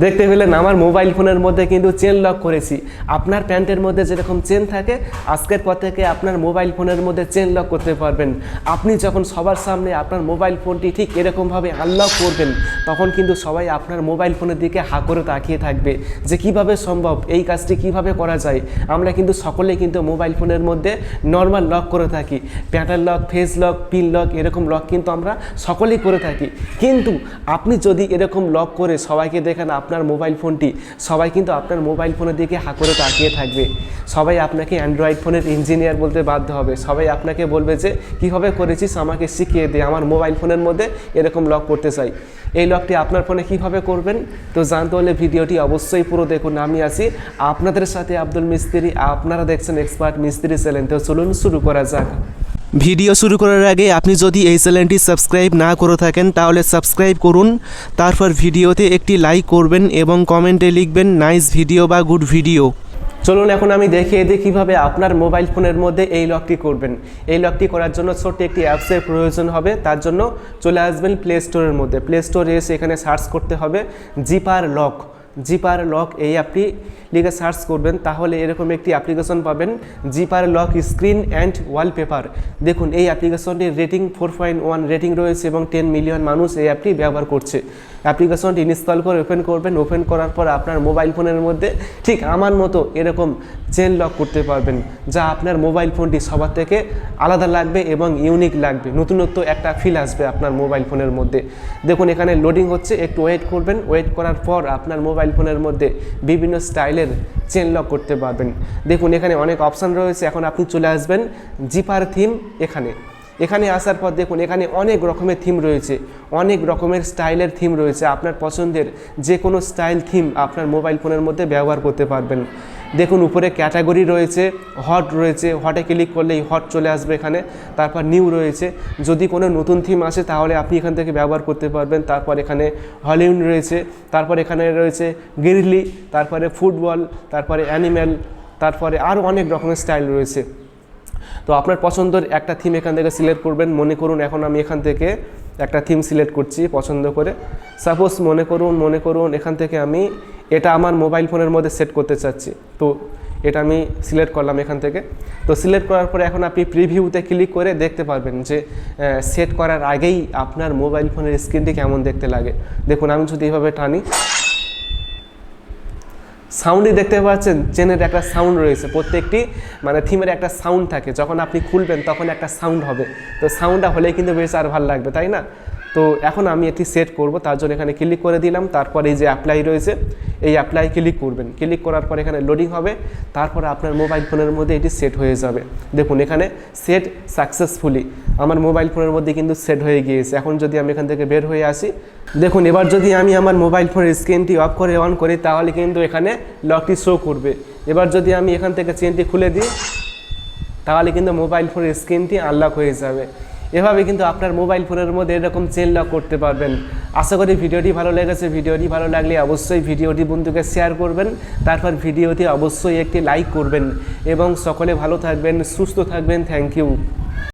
দেখতে পেলেন আমার মোবাইল ফোনের মধ্যে কিন্তু চেন লক করেছি। আপনার প্যান্টের মধ্যে যেরকম চেন থাকে, আজকের পর থেকে আপনার মোবাইল ফোনের মধ্যে চেন লক করতে পারবেন। আপনি যখন সবার সামনে আপনার মোবাইল ফোনটি ঠিক এরকমভাবে আনলক করবেন, তখন কিন্তু সবাই আপনার মোবাইল ফোনের দিকে হা করে তাকিয়ে থাকবে যে কীভাবে সম্ভব, এই কাজটি কীভাবে করা যায়। আমরা কিন্তু সকলেই কিন্তু মোবাইল ফোনের মধ্যে নর্মাল লক করে থাকি। Pattern lock face lock pin lock এরকম লক কিন্তু আমরা সকলেই করে থাকি। কিন্তু আপনি যদি এরকম লক করে সবাইকে দেখেন আপনার মোবাইল ফোনটি সবাই কিন্তু আপনার মোবাইল ফোনের দিকে হা করে তাকিয়ে থাকবে। সবাই আপনাকে অ্যান্ড্রয়েড ফোনের ইঞ্জিনিয়ার বলতে বাধ্য হবে। সবাই আপনাকে বলবে যে কীভাবে করেছিস? আমাকে শিখিয়ে দে। আমার মোবাইল ফোনের মধ্যে এরকম লক করতে চাই। এই লকটি আপনার ফোনে কীভাবে করবেন? তো জানতে হলে ভিডিওটি অবশ্যই পুরো দেখুন। আমি আছি আপনাদের সাথে আব্দুল মিস্ত্রি। আপনারা দেখছেন এক্সপার্ট মিস্ত্রি চ্যানেল তো চলুন শুরু করা যাক। ভিডিও শুরু করার আগে আপনি যদি এই চ্যানেলটি সাবস্ক্রাইব না করে থাকেন, তাহলে সাবস্ক্রাইব করুন, তারপর ভিডিওতে একটি লাইক করবেন এবং কমেন্টে লিখবেন নাইস ভিডিও বা গুড ভিডিও চলুন এখন আমি দেখিয়ে দিই কীভাবে আপনার মোবাইল ফোনের মধ্যে এই লকটি করবেন। এই লকটি করার জন্য ছোট্ট একটি অ্যাপসের প্রয়োজন হবে। তার জন্য চলে আসবেন প্লে স্টোরের মধ্যে। প্লে স্টোরে এসে এখানে সার্চ করতে হবে জিপার লক জিপার লক এই অ্যাপটি লিখে সার্চ করবেন, তাহলে এরকম একটি অ্যাপ্লিকেশন পাবেন, zipper lock screen and wallpaper. দেখুন, এই অ্যাপ্লিকেশনটির rating four point one rating রয়েছে এবং টেন মিলিয়ন মানুষ এই অ্যাপটি ব্যবহার করছে। অ্যাপ্লিকেশনটি ইনস্টল করে ওপেন করবেন, ওপেন করার পর আপনার মোবাইল ফোনের মধ্যে ঠিক আমার মতো এরকম চেন লক করতে পারবেন, যা আপনার মোবাইল ফোনটি সবার থেকে আলাদা লাগবে এবং ইউনিক লাগবে, নতুনত্ব একটা ফিল আসবে আপনার মোবাইল ফোনের মধ্যে। দেখুন, এখানে লোডিং হচ্ছে, একটু ওয়েট করবেন, ওয়েট করার পর আপনার মোবাইল ফোনের মধ্যে বিভিন্ন স্টাইলের চেন লক করতে পারবেন। দেখুন, এখানে অনেক অপশান রয়েছে। এখন আপনি চলে আসবেন জিপার থিম এখানে। এখানে আসার পর দেখুন, এখানে অনেক রকমের থিম রয়েছে। অনেক রকমের স্টাইলের থিম রয়েছে। আপনার পছন্দের যে কোনো স্টাইল থিম আপনার মোবাইল ফোনের মধ্যে ব্যবহার করতে পারবেন। দেখুন, উপরে ক্যাটাগরি রয়েছে হট রয়েছে হটে ক্লিক করলেই হট চলে আসবে এখানে, তারপর নিউ রয়েছে। যদি কোনো নতুন থিম আসে, তাহলে আপনি এখান থেকে ব্যবহার করতে পারবেন। তারপর এখানে হলিউড রয়েছে, তারপর এখানে রয়েছে গিরলি তারপরে ফুটবল তারপরে অ্যানিম্যাল তারপরে আরও অনেক রকমের স্টাইল রয়েছে। তো আপনার পছন্দের একটা থিম এখান থেকে সিলেক্ট করবেন। মনে করুন, এখন আমি এখান থেকে একটা থিম সিলেক্ট করছি পছন্দ করে। সাপোজ মনে করুন মনে করুন, এখান থেকে আমি এটা আমার মোবাইল ফোনের মধ্যে সেট করতে চাচ্ছি। তো এটা আমি সিলেক্ট করলাম এখান থেকে। তো সিলেক্ট করার পরে এখন আপনি প্রিভিউতে ক্লিক করে দেখতে পারবেন যে সেট করার আগেই আপনার মোবাইল ফোনের স্ক্রিনটি কেমন দেখতে লাগে। দেখুন, আমি যদি এভাবে টানি সাউন্ডই দেখতে পাচ্ছেন চেনের একটা সাউন্ড রয়েছে। প্রত্যেকটি মানে থিমের একটা সাউন্ড থাকে। যখন আপনি খুলবেন, তখন একটা সাউন্ড হবে। তো সাউন্ডটা হলে কিন্তু বেশ আর ভালো লাগবে, তাই না? তো এখন আমি এটি সেট করব, তার জন্য এখানে ক্লিক করে দিলাম, তারপর এই যে অ্যাপ্লাই রয়েছে, এই অ্যাপ্লাই ক্লিক করবেন। ক্লিক করার পর এখানে লোডিং হবে, তারপর আপনার মোবাইল ফোনের মধ্যে এটি সেট হয়ে যাবে। দেখুন, এখানে সেট সাকসেসফুলি আমার মোবাইল ফোনের মধ্যে কিন্তু সেট হয়ে গিয়েছে। এখন যদি আমি এখান থেকে বের হয়ে আসি, দেখুন, এবার যদি আমি আমার মোবাইল ফোনের স্ক্রিনটি অফ করে অন করি, তাহলে কিন্তু এখানে লকটি শো করবে। এবার যদি আমি এখান থেকে চেনটি খুলে দিই, তাহলে কিন্তু মোবাইল ফোনের স্ক্রিনটি আনলক হয়ে যাবে। এভাবে কিন্তু আপনার মোবাইল ফোনের মধ্যে এরকম চেন লক করতে পারবেন। আশা করি ভিডিওটি ভালো লেগেছে। ভিডিওটি ভালো লাগলে অবশ্যই ভিডিওটি বন্ধুকে শেয়ার করবেন। তারপর ভিডিওটি অবশ্যই একটি লাইক করবেন। এবং সকলে ভালো থাকবেন, সুস্থ থাকবেন। Thank you